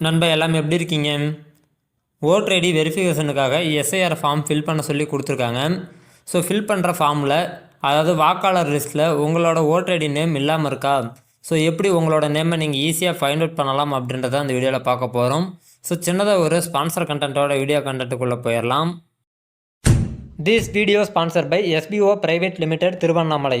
நண்பா எல்லாம் எப்படி இருக்கீங்க? ஓட்டர் ஐடி வெரிஃபிகேஷனுக்காக எஸ்ஐஆர் ஃபார்ம் ஃபில் பண்ண சொல்லி கொடுத்துருக்காங்க. ஸோ ஃபில் பண்ணுற ஃபார்மில் அதாவது வாக்காளர் லிஸ்ட்டில் உங்களோட ஓட்டர் ஐடி நேம் இல்லாமல் இருக்கா? ஸோ எப்படி உங்களோட நேமை நீங்கள் ஈஸியாக ஃபைண்ட் அவுட் பண்ணலாம் அப்படின்றத அந்த வீடியோவில் பார்க்க போகிறோம் ஸோ சின்னதாக ஒரு ஸ்பான்சர் கண்டென்ட்டோட வீடியோ கண்டென்ட்டுக்குள்ளே போயிடலாம் this video sponsor by SPO private limited Tiruvannamalai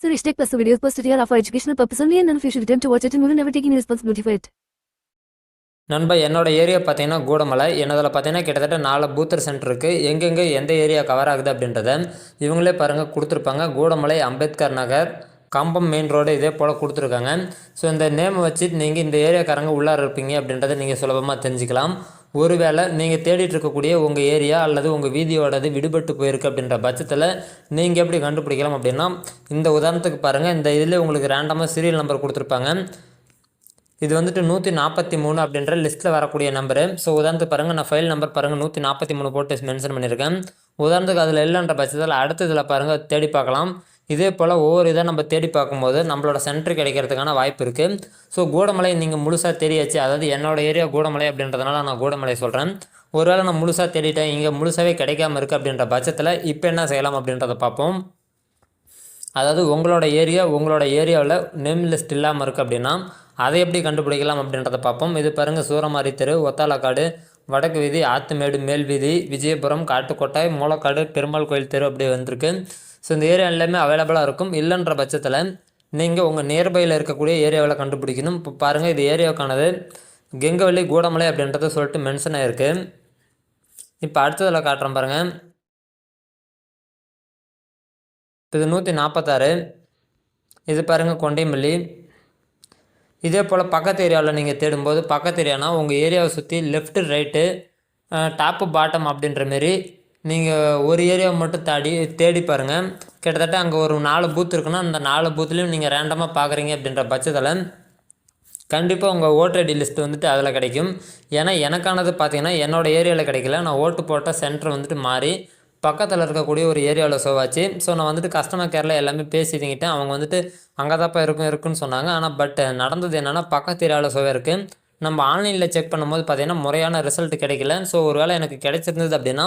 So Tech Plus videos posted here are for educational purpose only and none of you should attempt to watch it and will never take any responsibility for it. நண்பா என்னோட area பார்த்தீங்கன்னா கூடமலை. என்னதில் பார்த்தீங்கன்னா கிட்டத்தட்ட நாலு பூத்தர் centre இருக்குது எங்கெங்கே எந்த area cover ஆகுது அப்படின்றத இவங்களே பாருங்கள் கொடுத்துருப்பாங்க. கூடமலை அம்பேத்கர் நகர் கம்பம் மெயின் ரோடு இதே போல் கொடுத்துருக்காங்க. ஸோ இந்த நேமை வச்சு நீங்கள் இந்த ஏரியாக்காரங்க உள்ளார இருப்பீங்க அப்படின்றத நீங்கள் சுலபமாக தெரிஞ்சுக்கலாம். ஒருவேளை நீங்கள் தேடிட்டு இருக்கக்கூடிய உங்கள் ஏரியா அல்லது உங்கள் வீதியோடது விடுபட்டு போயிருக்கு அப்படின்ற பட்சத்தில் நீங்கள் எப்படி கண்டுபிடிக்கலாம் அப்படின்னா இந்த உதாரணத்துக்கு பாருங்கள் இந்த இதில் உங்களுக்கு ரேண்டமாக சீரியல் நம்பர் கொடுத்துருப்பாங்க. இது வந்துட்டு நூற்றி நாற்பத்தி மூணு அப்படின்ற லிஸ்ட்டில் வரக்கூடிய நம்பரு ஸோ உதாரணத்துக்கு பாருங்கள் நான் ஃபைல் நம்பர் பாருங்கள் நூற்றி நாற்பத்தி மூணு போட்டு மென்ஷன் பண்ணியிருக்கேன். உதாரணத்துக்கு அதில் இல்லைன்ற பட்சத்தில் அடுத்த இதில் பாருங்கள் தேடி பார்க்கலாம். இதே போல் ஒவ்வொரு இதாக நம்ம தேடி பார்க்கும்போது நம்மளோட சென்டர் கிடைக்கிறதுக்கான வாய்ப்பு இருக்குது ஸோ கூடமலை நீங்கள் முழுசாக தெரியாச்சு அதாவது என்னோட ஏரியா கூடமலை அப்படின்றதுனால நான் கூடமலை சொல்கிறேன் ஒருவேளை நான் முழுசாக தேடிட்டேன் இங்கே முழுசாகவே கிடைக்காம இருக்குது அப்படின்ற பட்சத்தில் இப்போ என்ன செய்யலாம் அப்படின்றத பார்ப்போம். அதாவது உங்களோட ஏரியா உங்களோட ஏரியாவில் நேம் லிஸ்ட் இல்லாமல் இருக்குது அப்படின்னா அதை எப்படி கண்டுபிடிக்கலாம் அப்படின்றத பார்ப்போம். இது பாருங்கள் சூரமாரி தெரு ஒத்தாலக்காடு வடக்கு வீதி ஆத்துமேடு மேல் வீதி விஜயபுரம் காட்டுக்கோட்டை மூலக்காடு பெருமாள் கோயில் தெரு அப்படி வந்திருக்கு. ஸோ இந்த ஏரியா எல்லாமே அவைலபிளாக இருக்கும். இல்லைன்ற பட்சத்தில் நீங்கள் உங்கள் நியர்பையில் இருக்கக்கூடிய ஏரியாவில் கண்டுபிடிக்கணும். இப்போ பாருங்கள் இது ஏரியாவுக்கானது கெங்கவள்ளி கூடமலை அப்படின்றத சொல்லிட்டு மென்ஷன் ஆகிருக்கு இப்போ அடுத்ததில் காட்டுறேன் பாருங்கள் இது நூற்றி நாற்பத்தாறு இது பாருங்கள் கொண்டைமல்லி. இதே போல் பக்கத்து ஏரியாவில் நீங்கள் தேடும்போது பக்கத்து ஏரியானா உங்கள் ஏரியாவை சுற்றி லெஃப்ட்டு ரைட்டு டாப்பு பாட்டம் அப்படின்ற மாரி நீங்கள் ஒரு ஏரியாவை மட்டும் தாடி தேடி பாருங்கள் கிட்டத்தட்ட அங்கே ஒரு நாலு பூத் இருக்குன்னா அந்த நாலு பூத்துலேயும் நீங்கள் ரேண்டமாக பார்க்குறீங்க அப்படின்ற பட்சத்தில் கண்டிப்பாக உங்கள் ஓட்டர் ஐடி லிஸ்ட் வந்துட்டு அதில் கிடைக்கும். ஏன்னா எனக்கானது பார்த்தீங்கன்னா என்னோடய ஏரியாவில் கிடைக்கல. நான் ஓட்டு போட்ட சென்டர் வந்துட்டு மாறி பக்கத்தில் இருக்கக்கூடிய ஒரு ஏரியாவில் ஷோவாச்சு ஸோ நான் வந்துட்டு கஸ்டமர் கேரில் எல்லாமே பேசிட்டிங்கிட்டேன் அவங்க வந்துட்டு அங்கே தான்ப்பா இருக்கும் இருக்குன்னு சொன்னாங்க. ஆனால் பட் நடந்தது என்னென்னா பக்கத்து ஏரியாவில் ஷோவே இருக்குது நம்ம ஆன்லைனில் செக் பண்ணும்போது பார்த்தீங்கன்னா முறையான ரிசல்ட் கிடைக்கல. ஸோ ஒரு வேளை எனக்கு கிடைச்சிருந்தது அப்படின்னா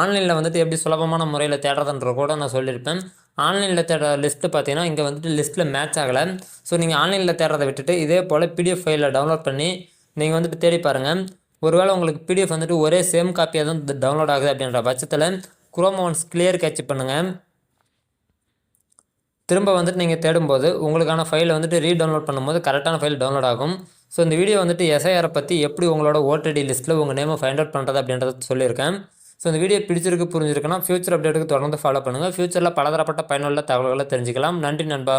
ஆன்லைனில் வந்துட்டு எப்படி சுலபமான முறையில் தேடுறதுன்ற கூட நான் சொல்லியிருப்பேன். ஆன்லைனில் தேடுற லிஸ்ட்டு பார்த்தீங்கன்னா இங்கே வந்துட்டு லிஸ்ட்டில் மேட்ச் ஆகலை. ஸோ நீங்கள் ஆன்லைனில் தேடுறதை விட்டுட்டு இதே போல் பிடிஎஃப் ஃபைலில் டவுன்லோட் பண்ணி நீங்கள் வந்துட்டு தேடி பாருங்கள் ஒருவேளை உங்களுக்கு பிடிஎஃப் வந்துட்டு ஒரே சேம் காப்பியாக தான் டவுன்லோட் ஆகுது அப்படின்ற பட்சத்தில் குரோமோன்ஸ் கிளியர் கேட்ச் பண்ணுங்கள் திரும்ப வந்துட்டு நீங்கள் தேடும்போது உங்களுக்கான ஃபைலை வந்துட்டு ரீடவுன்லோட் பண்ணும்போது கரெக்டான ஃபைல் டவுன்லோட் ஆகும். ஸோ இந்த வீடியோ வந்துட்டு எஸ்ஐஆரை பற்றி எப்படி உங்களோட ஓட்டடி லிஸ்ட்டில் உங்கள் நேமை ஃபைண்ட் அவுட் பண்ணுறது அப்படின்றத சொல்லியிருக்கேன். ஸோ இந்த வீடியோ பிடிச்சிருக்கு புரிஞ்சிருக்குன்னா ஃபியூச்சர் அப்டேட்டுக்கு தொடர்ந்து ஃபாலோ பண்ணுங்கள் ஃபியூச்சரில் பலதரப்பட்ட பயனுள்ள தகவல்களை தெரிஞ்சுக்கலாம். நன்றி நண்பா.